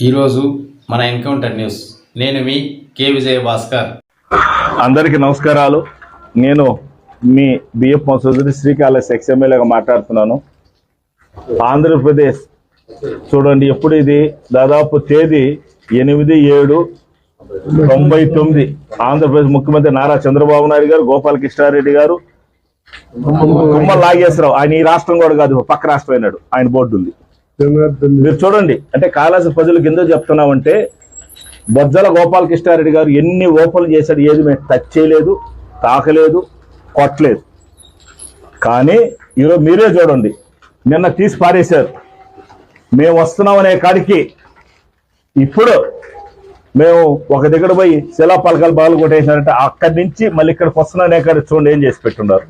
ఈరోజు మన encounter news నేను మీ కే విజయ భాస్కర్. అందరికీ నమస్కారాలు. నేను మీ బిఎఫ్ మసూదరి శ్రీకాళహస్ ఎక్స్ఎమ్మెల్యేగా మాట్లాడుతున్నాను. ఆంధ్రప్రదేశ్ చూడండి ఎప్పుడు ఇది? దాదాపు తేదీ ఎనిమిది ఏడు తొంభై తొమ్మిది. ఆంధ్రప్రదేశ్ ముఖ్యమంత్రి నారా చంద్రబాబు నాయుడు గారు గోపాల కృష్ణారెడ్డి గారు తుమ్మల నాగేశ్వరరావు. ఆయన ఈ రాష్ట్రం కూడా కాదు పక్క రాష్ట్రం అయినాడు. ఆయన బోర్డు ఉంది. మీరు చూడండి. అంటే కాళాసి ప్రజలకు ఎందుకు చెప్తున్నామంటే బొజ్జల గోపాలకృష్ణారెడ్డి గారు ఎన్ని ఓపెన్లు చేశాడు ఏది మేము టచ్ చేయలేదు తాకలేదు కొట్టలేదు. కానీ ఈరోజు మీరే చూడండి. నిన్న తీసి పారేశారు. మేము వస్తున్నామనే కాడికి ఇప్పుడు మేము ఒక దగ్గర పోయి శిలా పలకాలు బాగా కొట్టేశారంటే అక్కడి నుంచి మళ్ళీ ఇక్కడికి వస్తున్నానే కాడ చూడండి ఏం చేసి పెట్టున్నారు.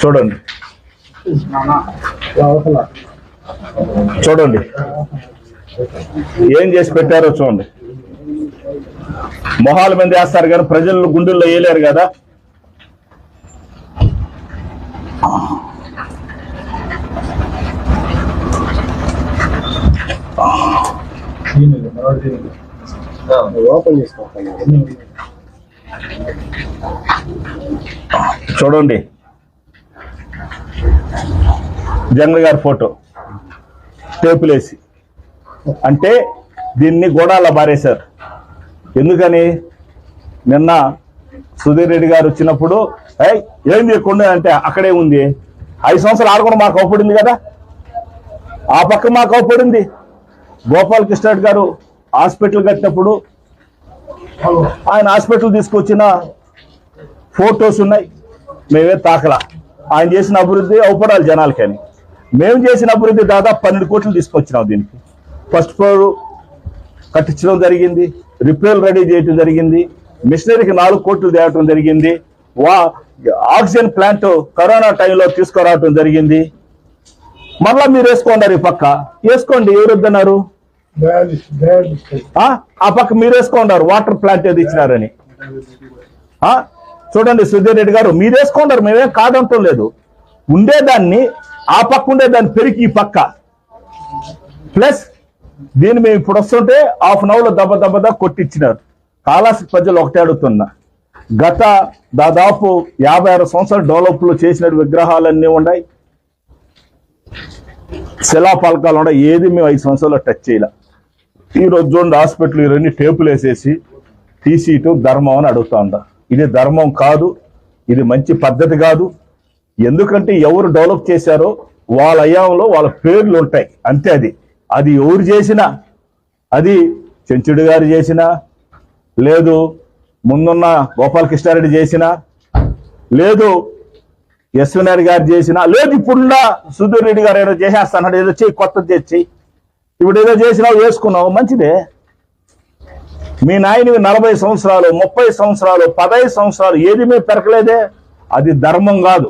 చూడండి. చూడండి. ఏం చేసి పెట్టారో చూడండి. మొహాల మీద వేస్తారు కానీ ప్రజలు గుండెల్లో వేయలేరు కదా. చూడండి. జగన్ గారి ఫోటో. టేపులేసి. అంటే దీన్ని గోడాల బారేశారు. ఎందుకని? నిన్న సుధీర్ రెడ్డి గారు వచ్చినప్పుడు ఏం ఏంది కొండ? అంటే అక్కడే ఉంది. ఐదు సంవత్సరాలు ఆడ కూడా మాకు అవపడింది కదా. ఆ పక్క మాకు అవపడింది గోపాల్ కృష్ణ గారు హాస్పిటల్ కట్టినప్పుడు ఆయన హాస్పిటల్ తీసుకొచ్చిన ఫోటోస్ ఉన్నాయి. మేమే తాకలా. ఆయన చేసిన అభివృద్ధి అవపడాలి జనాలకని. మేము చేసిన అభివృద్ధి దాదాపు పన్నెండు కోట్లు తీసుకొచ్చినాం దీనికి ఫస్ట్ ఫ్లోర్ కట్టించడం జరిగింది రిపేర్లు రెడీ చేయడం జరిగింది మిషనరీకి నాలుగు కోట్లు తేవటం జరిగింది వా ఆక్సిజన్ ప్లాంట్ కరోనా టైంలో తీసుకురావటం జరిగింది మళ్ళా మీరు వేసుకోండారు ఈ పక్క వేసుకోండి ఎవరు వద్దన్నారు ఆ? పక్క మీరు వేసుకోండారు వాటర్ ప్లాంట్ ఏది ఇచ్చినారని ఆ? చూడండి సుధీర్ రెడ్డి గారు మీరు వేసుకోండారు మేమేం కాదంటం లేదు ఉండేదాన్ని ఆ పక్క ఉండే దాన్ని పెరిగి ఈ పక్క. ప్లస్ దీన్ని మేము ఇప్పుడు వస్తుంటే హాఫ్ అన్ అవర్లో దెబ్బ దెబ్బదా కొట్టించినారు కాళాసి ప్రజలు ఒకటే అడుగుతున్నా. గత దాదాపు యాభై ఆరు సంవత్సరాలు డెవలప్లు చేసిన విగ్రహాలన్నీ ఉన్నాయి. శిలాఫలకాలు ఉన్నాయి. ఏది మేము ఐదు సంవత్సరాలు టచ్ చేయలే. ఈ రోజు చూడండి హాస్పిటల్ ఇవన్నీ టేపులు వేసేసి తీసియటం ధర్మం అని అడుగుతా ఉంటా ఇది ధర్మం కాదు ఇది మంచి పద్ధతి కాదు. ఎందుకంటే ఎవరు డెవలప్ చేశారో వాళ్ళ అయాంలో వాళ్ళ పేర్లు ఉంటాయి. అంతే అది. అది ఎవరు చేసినా అది చెంచుడు గారు చేసినా లేదు ముందున్న గోపాలకృష్ణారెడ్డి చేసినా లేదు యశ్వనారి గారు చేసినా లేదు ఇప్పుడున్న సుధీర్ రెడ్డి గారు ఏదో చేసేస్తాను ఏదో చెయ్యి కొత్తది చేసి ఇప్పుడు ఏదో చేసినావు వేసుకున్నావు మంచిదే. మీ నాయనవి నలభై సంవత్సరాలు ముప్పై సంవత్సరాలు పదహైదు సంవత్సరాలు ఏది మేము పెరకలేదే అది ధర్మం కాదు.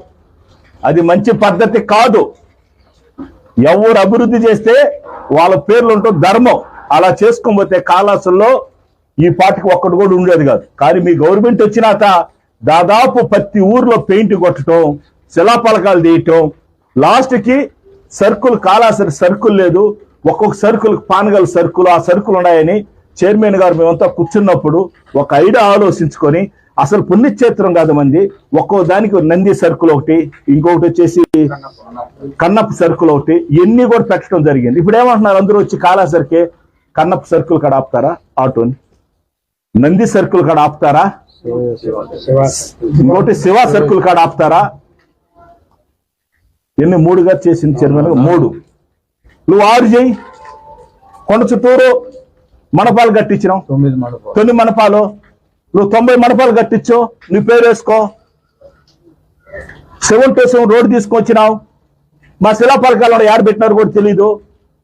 అది మంచి పద్ధతి కాదు. ఎవరు అభివృద్ధి చేస్తే వాళ్ళ పేర్లు ఉంటూ ధర్మం. అలా చేసుకోబోతే కాలాసుల్లో ఈ పాటికి ఒక్కడు కూడా ఉండేది కాదు. కానీ మీ గవర్నమెంట్ వచ్చినాక దాదాపు ప్రతి ఊర్లో పెయింట్ కొట్టడం శిలాపలకాలు తీయటం లాస్ట్కి సర్కుల్ కాలాసరి సర్కుల్ లేదు. ఒక్కొక్క సర్కుల్ పానగల సర్కులు ఆ సర్కులు ఉన్నాయని చైర్మన్ గారు మేమంతా కూర్చున్నప్పుడు ఒక ఐడియా ఆలోచించుకొని అసలు పుణ్యక్షేత్రం కాదు మంది. ఒక్కో దానికి నంది సర్కుల్ ఒకటి ఇంకొకటి వచ్చేసి కన్నప్ప సర్కుల్ ఒకటి ఇవన్నీ కూడా పెట్టడం జరిగింది. ఇప్పుడు ఏమంటున్నారు? అందరూ వచ్చి కాళాసరికే కన్నప్ప సర్కుల్ కాడ ఆపుతారా? ఆటోని. నంది సర్కుల్ కాడ ఆపుతారా? ఇంకోటి శివ సర్కుల్ కాడ ఆపుతారా? ఎన్ని? మూడుగా చేసింది చైర్మన్. మూడు. నువ్వు ఆరు చేయి. కొండ చుట్టూరు మనపాలు కట్టించినావు. తొమ్మిది మనపాలు. నువ్వు తొంభై మనపాలు కట్టించు నీ పేరు వేసుకో. సెవెన్ టు సెవెన్ రోడ్డు తీసుకొచ్చినావు. మా శిలాపరకాలను యాడ పెట్టినారు కూడా తెలీదు.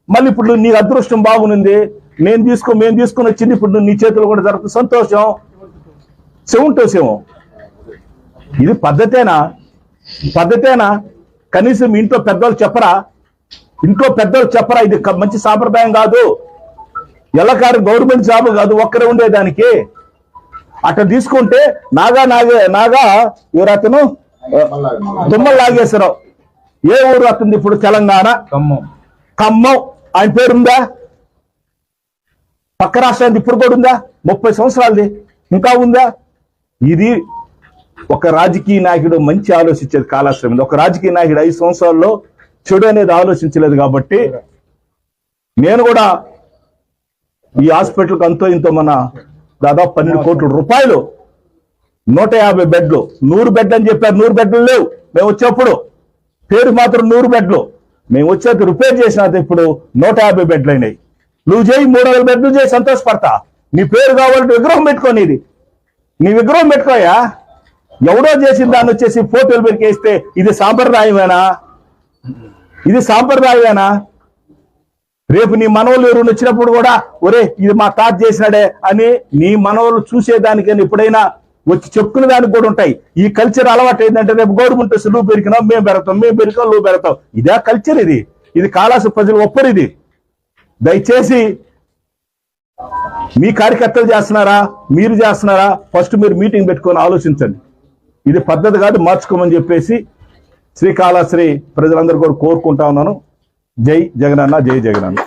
మళ్ళీ ఇప్పుడు నీ అదృష్టం బాగుంది. నేను తీసుకో మేము తీసుకుని వచ్చింది ఇప్పుడు నీ చేతులు కూడా జరుగుతుంది. సంతోషం. Seven to seven. ఇది పద్ధతేనా? పద్ధతేనా? కనీసం ఇంట్లో పెద్దవాళ్ళు చెప్పరా? ఇంట్లో పెద్దలు చెప్పరా? ఇది మంచి సాంప్రదాయం కాదు. ఎల్లకారు గవర్నమెంట్ జాబ్ కాదు ఒక్కరే ఉండేదానికి. అట్లా తీసుకుంటే నాగా నాగే నాగా ఎవరు అతను? తుమ్మల నాగేశ్వరరావు ఏ ఊరు అతను ఇప్పుడు? తెలంగాణ. ఖమ్మం. ఖమ్మం. ఆయన పేరుందా? పక్క రాష్ట్రానికి ఇప్పుడు కూడా ఉందా? ముప్పై సంవత్సరాలది. ఇంకా ఉందా? ఇది ఒక రాజకీయ నాయకుడు మంచి ఆలోచించేది కాలాశ్రమం ఒక రాజకీయ నాయకుడు ఐదు సంవత్సరాల్లో చెడు అనేది ఆలోచించలేదు కాబట్టి నేను కూడా ఈ హాస్పిటల్కి అంతో ఇంతో మన దాదాపు పన్నెండు కోట్ల రూపాయలు. నూట యాభై బెడ్లు. నూరు బెడ్ అని చెప్పారు. నూరు బెడ్లు లేవు. మేము వచ్చేప్పుడు పేరు మాత్రం నూరు బెడ్లు. మేము వచ్చేది రిపేర్ చేసిన ఇప్పుడు నూట యాభై బెడ్లు అయినాయి. నువ్వు చేయి మూడు వందల బెడ్లు చేయి సంతోషపడతా. నీ పేరు కావాలంటే విగ్రహం పెట్టుకోని ఇది నీ విగ్రహం పెట్టుకోయా? ఎవడో చేసిన దాన్ని వచ్చేసి ఫోటోలు పెరికేస్తే ఇది సాంప్రదాయమేనా? ఇది సాంప్రదాయమేనా? రేపు నీ మనవలు ఎవరు వచ్చినప్పుడు కూడా ఒరే ఇది మా తాత చేసినాడే అని నీ మనవలు చూసేదానికని ఎప్పుడైనా వచ్చి చెప్పుకునే దానికి కూడా ఉంటాయి. ఈ కల్చర్ అలవాటు ఏంటంటే రేపు గవర్నమెంట్ వస్తే నువ్వు మేము పెడతాం మేము పెరిగినాం నువ్వు పెడతాం ఇదే కల్చర్ ఇది. ఇది కాలాసు ప్రజలు ఒప్పరు ఇది. దయచేసి మీ కార్యకర్తలు చేస్తున్నారా? మీరు చేస్తున్నారా? ఫస్ట్ మీరు మీటింగ్ పెట్టుకొని ఆలోచించండి. ఇది పద్ధతి కాదు మార్చుకోమని చెప్పేసి శ్రీకాళహస్త్రి ప్రజలందరూ కూడా కోరుకుంటా ఉన్నాను. ஜெய் ஜெகனன்னா ஜெய் ஜெகனன்